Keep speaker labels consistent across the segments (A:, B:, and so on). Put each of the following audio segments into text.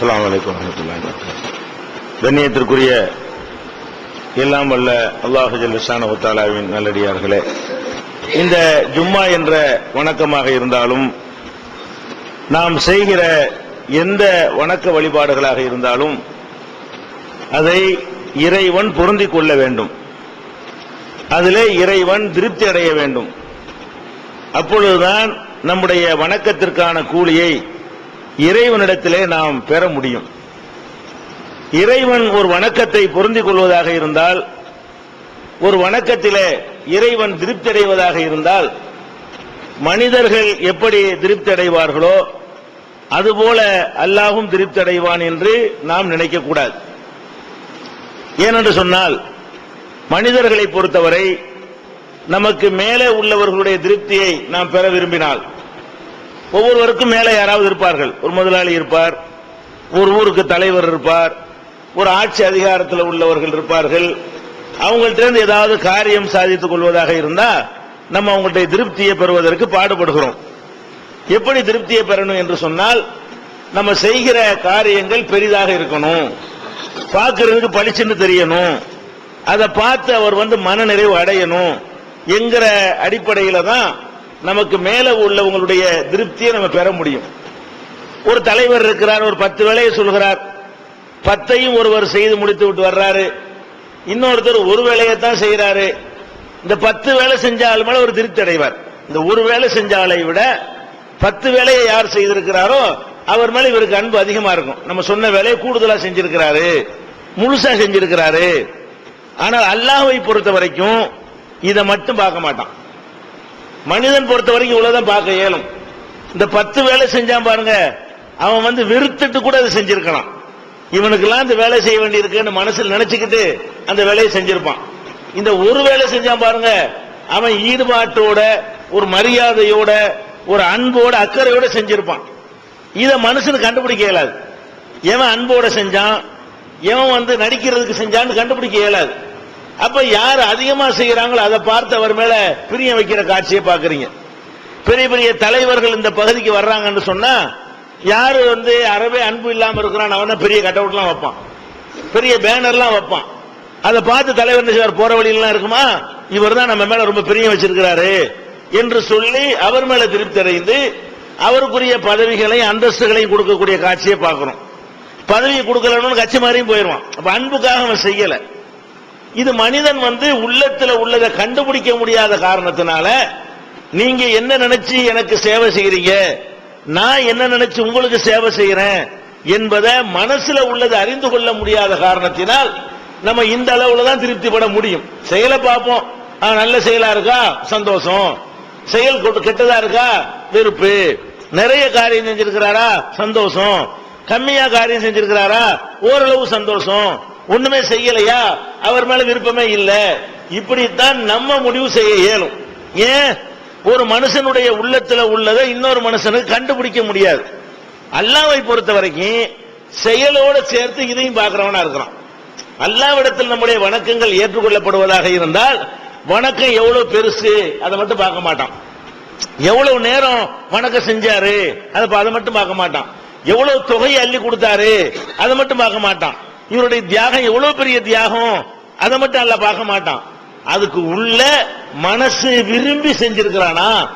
A: அஸ்லாம் வலைக்கம் வரமத்துல்லாஹி கண்ணியத்திற்குரிய எல்லாம் வல்ல அல்லாஹு ஜல்லிசான தாலாவின் நல்லடியார்களே இந்த ஜும்மா என்ற வணக்கமாக இருந்தாலும் நாம் செய்கிற எந்த வணக்க வழிபாடுகளாக இருந்தாலும் அதை இறைவன் பொருந்திக் கொள்ள வேண்டும். அதிலே இறைவன் திருப்தி அடைய வேண்டும். அப்பொழுதுதான் நம்முடைய வணக்கத்திற்கான கூலியை இறைவனிடத்திலே நாம் பெற முடியும். இறைவன் ஒரு வணக்கத்தை பொருந்திக் கொள்வதாக இருந்தால் ஒரு வணக்கத்திலே இறைவன் திருப்தி அடைவதாக இருந்தால் மனிதர்கள் எப்படி திருப்தி அடைவார்களோ அதுபோல அல்லாஹும் திருப்தி அடைவான் என்று நாம் நினைக்கக்கூடாது ஏனென்று சொன்னால் மனிதர்களை பொறுத்தவரை நமக்கு மேலே உள்ளவர்களுடைய திருப்தியை நாம் பெற விரும்பினால் ஒவ்வொருவருக்கும் மேலே யாராவது இருப்பார்கள். ஒரு முதலாளி இருப்பார். ஒரு ஊருக்கு தலைவர் இருப்பார். ஒரு ஆட்சி அதிகாரத்தில் உள்ளவர்கள் இருப்பார்கள். அவங்கள்ட்ட இருந்து ஏதாவது காரியம் சாதித்துக் கொள்வதாக இருந்தா நம்ம அவங்களுடைய திருப்தியை பெறுவதற்கு பாடுபடுகிறோம். எப்படி திருப்தியை பெறணும் என்று சொன்னால் நம்ம செய்கிற காரியங்கள் பெரிதாக இருக்கணும். பார்க்கறதுக்கு பளிச்சுன்னு தெரியணும். அதை பார்த்து அவர் வந்து மனநிறைவு அடையணும். என்கிற அடிப்படையில தான் நமக்கு மேல உள்ளவங்களுடைய திருப்தியை நம்ம பெற முடியும். ஒரு தலைவர் இருக்கிறார் ஒரு பத்து வேலையை சொல்கிறார். பத்தையும் ஒருவர் செய்து முடித்து விட்டு வர்றாரு. இன்னொருத்தர் ஒரு வேலையை தான் செய்யறாரு இந்த பத்து வேலை செஞ்சாலும் மேல ஒரு திருப்தி அடைவார். இந்த ஒரு வேலை செஞ்சாலை விட பத்து வேலையை யார் செய்திருக்கிறாரோ அவர் மேல இவருக்கு அன்பு அதிகமா இருக்கும். நம்ம சொன்ன வேலையை கூடுதலா செஞ்சிருக்கிறாரு. முழுசா செஞ்சிருக்கிறாரு. ஆனால் அல்லாஹை பொறுத்த வரைக்கும் இதை மட்டும் பார்க்க மாட்டான். மனிதன் பொறுத்த வரைக்கும் இவ்வளவுதான் பார்க்க இயலும். இந்த பத்து வேலை செஞ்சான் பாருங்க அவன் வந்து வெறுத்துட்டு கூட அதை செஞ்சிருக்கலாம். இவனுக்கெல்லாம் இந்த வேலை செய்ய வேண்டியிருக்குன்னு மனசில் நினைச்சுக்கிட்டு அந்த வேலையை செஞ்சிருப்பான். இந்த ஒரு வேலை செஞ்சான் பாருங்க அவன் ஈடுபாட்டோட ஒரு மரியாதையோட ஒரு அன்போட அக்கறையோட செஞ்சிருப்பான். இத மனுஷனுக்கு கண்டுபிடிக்க இயலாது. எவன் அன்போட செஞ்சான் எவன் வந்து நடிக்கிறதுக்கு செஞ்சான்னு கண்டுபிடிக்க இயலாது. அப்ப யார் அதிகமா செய்யறாங்களோ அதை பார்த்து அவர் மேல பிரியம் வைக்கிற காட்சியை பாக்குறீங்க பெரிய பெரிய தலைவர்கள் இந்த பகுதிக்கு வர்றாங்கன்னு சொன்னா யாரு வந்து அறவே அன்பு இல்லாம இருக்கிறான் அவன பெரிய கட் அவுட்லாம் வைப்பான். பெரிய பேனர்லாம் வைப்பான். அதை பார்த்து தலைவர் செய்வார்? போற வழியெல்லாம் இருக்குமா? இவர் தான் நம்ம மேல ரொம்ப பிரியம் வச்சிருக்கிறாரு என்று சொல்லி அவர் மேல திருப்தி அடைந்து அவருக்குரிய பதவிகளையும் அந்தஸ்துகளையும் கொடுக்கக்கூடிய காட்சியை பார்க்கிறோம். பதவியை கொடுக்கலன்னு கட்சி மாதிரியும் போயிடுவான் அப்ப அன்புக்காக அவன் செய்யல. இது மனிதன் வந்து உள்ளத்துல உள்ளதை கண்டுபிடிக்க முடியாத காரணத்தினால நீங்க என்ன நினைச்சு எனக்கு சேவை செய்யறீங்க? நான் என்ன நினைச்சு உங்களுக்கு சேவை செய்யறேன்? என்பதை மனசுல உள்ளதை அறிந்து கொள்ள முடியாத காரணத்தினால் நம்ம இந்த அளவுல தான் திருப்திப்பட முடியும். செயலை பார்ப்போம். ஆ, நல்ல செயலா இருக்கா? சந்தோஷம். செயல் கொட்டு- கெட்டதா இருக்கா? வெறுப்பு. நிறைய காரியம் செஞ்சிருக்கிறாரா? சந்தோஷம். கம்மியா காரியம் செஞ்சிருக்கிறாரா? ஓரளவு சந்தோஷம். ஒண்ணுமே செய்யலையா? அவர் மேல விருப்பமே இல்ல. இப்படித்தான் நம்ம முடிவு செய்ய இயலும். ஏன்? ஒரு மனுஷனுடைய உள்ளத்துல உள்ளதை இன்னொரு மனுஷனுக்கு கண்டுபிடிக்க முடியாது. அல்லாவை பொறுத்த வரைக்கும் செயலோட சேர்த்து இதையும் பார்க்கிறவனா இருக்கிறான். அல்லாவிடத்தில் நம்முடைய வணக்கங்கள் ஏற்றுக்கொள்ளப்படுவதாக இருந்தால் வணக்கம் எவ்வளவு பெருசு? அதை மட்டும் பார்க்க மாட்டான். எவ்வளவு நேரம் வணக்கம் செஞ்சாரு? அதை அதை மட்டும் பார்க்க மாட்டான். எவ்வளவு தொகையை அள்ளி கொடுத்தாரு? அதை மட்டும் பார்க்க மாட்டான். இவருடைய தியாகம் எவ்வளவு பெரிய தியாகம்? அதை மட்டும் அல்ல பார்க்க மாட்டான். அதுக்கு உள்ள மனசு விரும்பி செஞ்சிருக்கிறானா?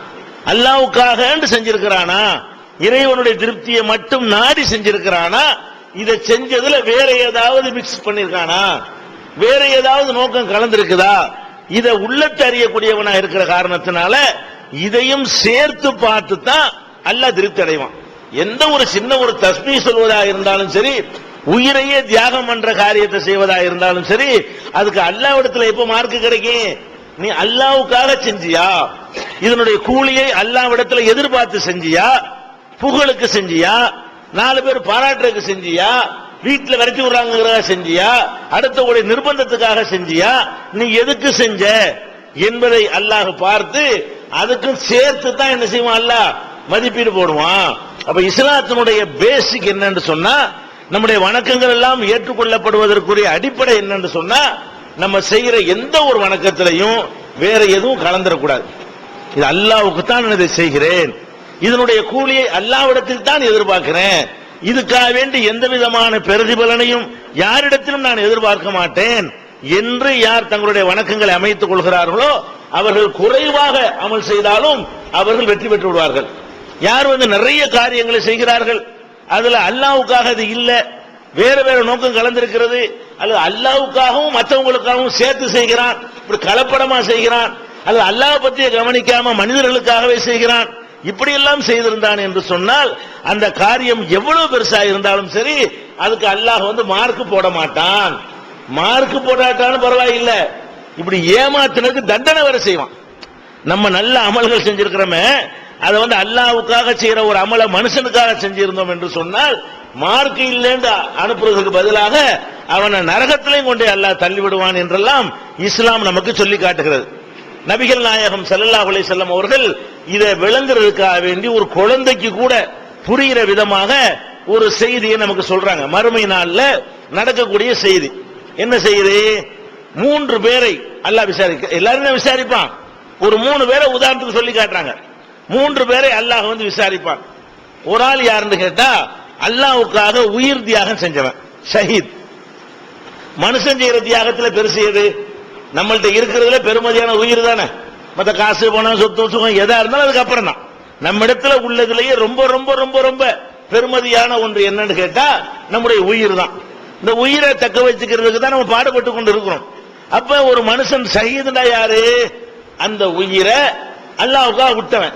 A: அல்லாவுக்காக செஞ்சிருக்கிறானா? இறைவனுடைய திருப்தியை மட்டும் நாடி செஞ்சிருக்கிறானா? இதை செஞ்சதுல வேற ஏதாவது மிக்ஸ் பண்ணிருக்கானா? வேற ஏதாவது நோக்கம் கலந்திருக்குதா? இதை உள்ளத்தை அறியக்கூடியவனா இருக்கிற காரணத்தினால இதையும் சேர்த்து பார்த்து தான் அல்லாஹ் திருப்தி அடைவான். எந்த ஒரு சின்ன ஒரு தஸ்மி சொல்வதா இருந்தாலும் சரி உயிரையே தியாகம் பண்ற காரியத்தை செய்வதா இருந்தாலும் சரி அதுக்கு அல்லாவிடத்துல எப்ப மார்க் கிடைக்கும்? நீ அல்லாவுக்காக செஞ்சியா? இதனுடைய கூலியை அல்லாவிடத்துல எதிர்பார்த்து செஞ்சியா? புகழுக்கு செஞ்சியா? நாலு பேர் பாராட்டுறதுக்கு செஞ்சியா? வீட்டுல விரட்டி விடுறாங்கிறதா செஞ்சியா? அடுத்தவுடைய நிர்பந்தத்துக்காக செஞ்சியா? நீ எதுக்கு செஞ்ச? என்பதை அல்லாஹ் பார்த்து அதுக்கும் சேர்த்து தான் என்ன செய்வான் அல்லாஹ்? மதிப்பீடு போடுவான். அப்ப இஸ்லாத்தினுடைய பேசிக் என்னன்னு சொன்னா நம்முடைய வணக்கங்கள் எல்லாம் ஏற்றுக்கொள்ளப்படுவதற்குரிய அடிப்படை என்னன்னு சொன்னா நம்ம செய்கிற எந்த ஒரு வணக்கத்திலையும் வேற எதுவும் கலந்துடக்கூடாது இது அல்லாவுக்கு தான் நான் இதை செய்கிறேன். இதனுடைய கூலியை அல்லாவிடத்தில் தான் எதிர்பார்க்கிறேன். இதுக்காக வேண்டி எந்த விதமான பிரதிபலனையும் யாரிடத்திலும் நான் எதிர்பார்க்க மாட்டேன். என்று யார் தங்களுடைய வணக்கங்களை அமைத்துக் கொள்கிறார்களோ அவர்கள் குறைவாக அமல் செய்தாலும் அவர்கள் வெற்றி பெற்று விடுவார்கள். யார் வந்து நிறைய காரியங்களை செய்கிறார்கள் அதுல அல்லாவுக்காக அது இல்ல. வேற வேற நோக்கம் கலந்திருக்கிறது. அல்லது அல்லாவுக்காகவும் மற்றவங்களுக்காகவும் சேர்த்து செய்கிறான். இப்படி கலப்படமா செய்கிறான். அல்லது அல்லாஹ் பற்றிய கவனிக்காம மனிதர்களுக்காகவே செய்கிறான். இப்படி எல்லாம் செய்திருந்தான் என்று சொன்னால் அந்த காரியம் எவ்வளவு பெருசா இருந்தாலும் சரி அதுக்கு அல்லாஹ் வந்து மார்க் போட மாட்டான். மார்க் போடாட்டாலும் பரவாயில்ல. இப்படி ஏமாத்தினதுக்கு தண்டனை வரை செய்வான். நம்ம நல்ல அமல்கள் செஞ்சிருக்கிறோமே அதை வந்து அல்லாவுக்காக செய்யற ஒரு அமல மனுஷனுக்காக செஞ்சிருந்தோம் என்று சொன்னால் மார்க் இல்லைன்னு அனுப்புறதுக்கு பதிலாக அவனை நரகத்திலையும் கொண்டே அல்லாஹ் தள்ளிவிடுவான் என்றெல்லாம் இஸ்லாம் நமக்கு சொல்லி காட்டுகிறது. நபிகள் நாயகம் சல்லல்லா அலி செல்லம் அவர்கள் இதை விளங்குறதுக்காக வேண்டி ஒரு குழந்தைக்கு கூட புரிகிற விதமாக ஒரு செய்தியை நமக்கு சொல்றாங்க. மறுமை நாள்ல நடக்கக்கூடிய செய்தி. என்ன செய்தி? மூன்று பேரை அல்லாஹ் விசாரிக்க எல்லாருமே விசாரிப்பான். ஒரு மூணு பேரை உதாரணத்துக்கு சொல்லி காட்டுறாங்க. மூன்று பேரை அல்லாஹ் வந்து விசாரிப்பான். ஒரு ஆள் யாருன்னு கேட்டா அல்லாவுக்காக உயிர் தியாகம் செஞ்சவன் ஷஹீத். மனுஷன் செய்யற தியாகத்துல பெருசு எது? நம்மள்ட்ட இருக்கிறதுல பெருமதியான உயிர் தானே. மத்த காசு பணம் சொத்து சுகம் எதா இருந்தாலும் அதுக்கப்புறம் தான். நம்ம இடத்துல உள்ளதுலயே ரொம்ப ரொம்ப ரொம்ப ரொம்ப பெருமதியான ஒன்று என்னன்னு கேட்டா நம்முடைய உயிர் தான். இந்த உயிரை தக்க வச்சுக்கிறதுக்கு தான் நம்ம பாடுபட்டு கொண்டு இருக்கிறோம் அப்ப ஒரு மனுஷன் சகிதுண்டா யாரு? அந்த உயிரை அல்லாவுக்காக விட்டவன்.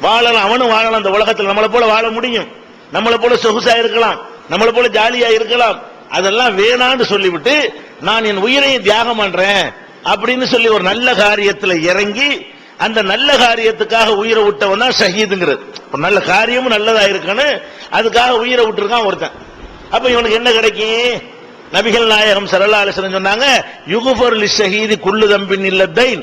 A: வாழலாம் அவனும் வாழலாம். அந்த உலகத்தில் நம்மளை போல வாழ முடியும். நம்மளை போல சொகுசா இருக்கலாம். நம்மளை போல ஜாலியா இருக்கலாம். அதெல்லாம் வேணான்னு சொல்லிவிட்டு நான் என் உயிரையும் தியாகம் பண்றேன் அப்படின்னு சொல்லி ஒரு நல்ல காரியத்துல இறங்கி அந்த நல்ல காரியத்துக்காக உயிரை விட்டவன் தான் ஷஹீதுங்கிறது. ஒரு நல்ல காரியமும் நல்லதா இருக்குன்னு அதுக்காக உயிரை விட்டுருக்கான் ஒருத்தன். அப்ப இவனுக்கு என்ன கிடைக்கும் நபிகள் நாயகம் சரல்லா அலிஸ்லம் சொன்னாங்க யுகுபர் லி ஷஹீதி குள்ளு தம்பின் இல்லத்தைன்.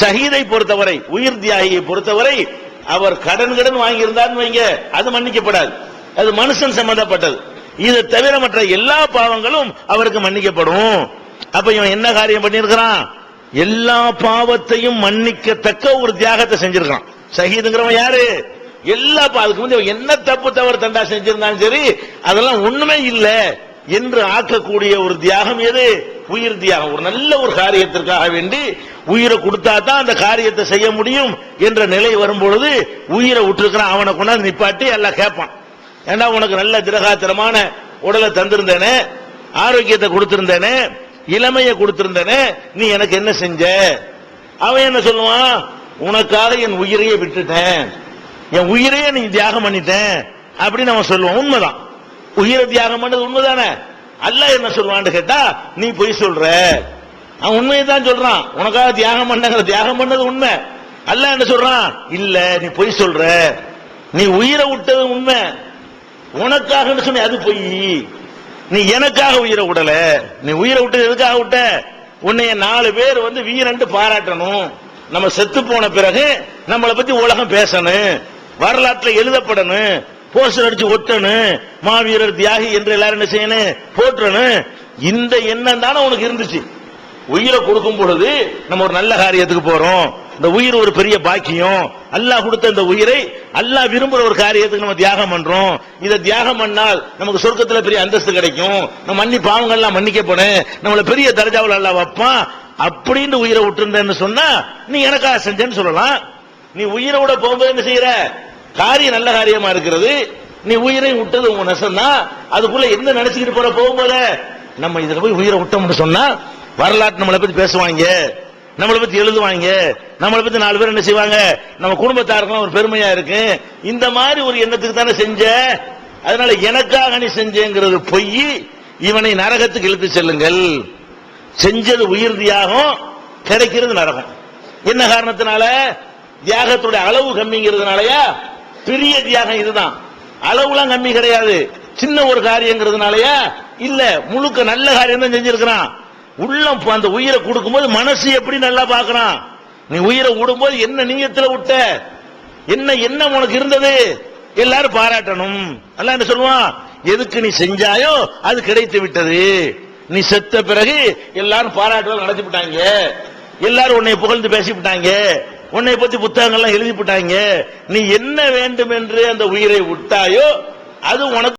A: ஷஹீதை பொறுத்தவரை உயிர் தியாகியை பொறுத்தவரை அவர் கடன் கடன் வாங்கியிருந்தார்னு வைங்க அது மன்னிக்கப்படாது. அது மனுஷன் சம்பந்தப்பட்டது. இதை தவிர மற்ற எல்லா பாவங்களும் அவருக்கு மன்னிக்கப்படும். அப்ப இவன் என்ன காரியம் பண்ணியிருக்கிறான்? எல்லா பாவத்தையும் மன்னிக்கத்தக்க ஒரு தியாகத்தை செஞ்சிருக்கான். ஷஹீதுங்கிறவன் யாரு? எல்லா பா- அதுக்கு முந்தைய இவன் என்ன தப்பு தவறு தண்டா செஞ்சிருந்தாலும் சரி அதெல்லாம் ஒண்ணுமே இல்லை என்று ஆக்கக்கூடிய ஒரு தியாகம் எது? உயிர் தியாகம். ஒரு நல்ல ஒரு காரியத்திற்காக வேண்டி உயிரை கொடுத்தா தான் அந்த காரியத்தை செய்ய முடியும் என்ற நிலை வரும்பொழுது உயிரை விட்டுருக்கிறான். அவனை கொண்டாந்து நிப்பாட்டி எல்லாம் கேட்பான். ஏண்டா உனக்கு நல்ல திரகாத்திரமான உடலை தந்திருந்தேனே ஆரோக்கியத்தை கொடுத்திருந்தேனே இளமையை கொடுத்திருந்தேனே நீ எனக்கு என்ன செஞ்ச? அவன் என்ன சொல்லுவான்? உனக்காக என் உயிரையே விட்டுட்டேன். என் உயிரையே நீ தியாகம் பண்ணிட்டேன் அப்படின்னு அவன் சொல்லுவான். உண்மைதான். உயிரை தியாகம் பண்ணது உண்மைதானே? அல்ல என்ன சொல்லுவான்னு கேட்டா நீ பொய் சொல்ற. அவன் உண்மையை தான் சொல்றான். உனக்காக தியாகம் பண்ணங்கிற தியாகம் பண்ணது உண்மை. அல்ல என்ன சொல்றான்? இல்ல நீ பொய் சொல்ற. நீ உயிரை விட்டது உண்மை. உனக்காக சொன்ன? அது பொய். நீ எனக்காக உயிரை விடல. நீ உயிரை விட்டது எதுக்காக விட்ட? உன்னைய நாலு பேர் வந்து வீரன்ட்டு பாராட்டணும். நம்ம செத்து போன பிறகு நம்மளை பத்தி உலகம் பேசணும். வரலாற்றுல எழுதப்படணும். போஸ்டர் அடிச்சு ஒட்டணும் மாவீரர் தியாகி என்று எல்லாரும் என்ன செய்யணும் போற்றணும் இந்த எண்ணம் தானே உனக்கு இருந்துச்சு. உயிரை கொடுக்கும் பொழுது நம்ம ஒரு நல்ல காரியத்துக்கு போறோம். இந்த உயிர் ஒரு பெரிய பாக்கியம். அல்லாஹ் கொடுத்த இந்த உயிரை அல்லாஹ் விரும்புற ஒரு காரியத்துக்கு நம்ம தியாகம் பண்றோம். இதை தியாகம் பண்ணால் நமக்கு சொர்க்கத்துல பெரிய அந்தஸ்து கிடைக்கும். நம்ம மன்னி பாவங்கள்லாம் மன்னிக்கப்படும். நம்மள பெரிய தர்ஜாவில் அல்ல வைப்பான். அப்படின்னு உயிரை விட்டுருந்தேன்னு சொன்னா நீ எனக்காக செஞ்சேன்னு சொல்லலாம். நீ உயிரை விட போகும்போது என்ன செய்யற? காரியம் நல்ல காரியமா இருக்கிறது. நீ உயிரை விட்டது உன் நெசம்தான் அதுக்குள்ள என்ன நினைச்சுக்கிட்டு போற போல நம்ம இதுல போய் உயிரை விட்டோம்னு சொன்னா வரலாற்று நம்மளை பத்தி பேசுவாங்க. நம்மளை பத்தி எழுதுவாங்க. நம்மளை பத்தி நாலு பேர் என்ன செய்வாங்க? நம்ம குடும்பத்தாருக்கும் ஒரு பெருமையா இருக்கு. இந்த மாதிரி ஒரு எண்ணத்துக்கு தானே செஞ்ச? அதனால எனக்காக நீ செஞ்சேங்கிறது பொய். இவனை நரகத்துக்கு இழுத்து செல்லுங்கள். செஞ்சது உயிர் தியாகம் கிடைக்கிறது நரகம். என்ன காரணத்தினால? தியாகத்துடைய அளவு கம்மிங்கிறதுனாலயா? பெரிய தியாகம் இதுதான். அளவுலாம் கம்மி கிடையாது. சின்ன ஒரு காரியங்கிறதுனாலயா? இல்ல முழுக்க நல்ல காரியம் தான் செஞ்சிருக்கிறான் உள்ளம் அந்த உயிரை கொடுக்கும்போது மனசு எப்படி நல்லா பார்க்கறான்? நீ உயிரை விடும்போது என்ன நீயத்துல விட்ட என்ன என்ன உனக்கு இருந்தது? எல்லாரும் பாராட்டணும். அல்லாஹ் என்ன சொல்லுவான்? எதுக்கு நீ செஞ்சாயோ அது கிடைத்து விட்டது. நீ செத்த பிறகு எல்லாரும் பாராட்டுகள் நடத்தி விட்டாங்க எல்லாரும் உன்னை புகழ்ந்து பேசி விட்டாங்க உன்னை பத்தி புத்தகங்கள்லாம் எழுதி போட்டாங்க. நீ என்ன வேண்டும் என்று அந்த உயிரை விட்டாயோ அது உனக்கு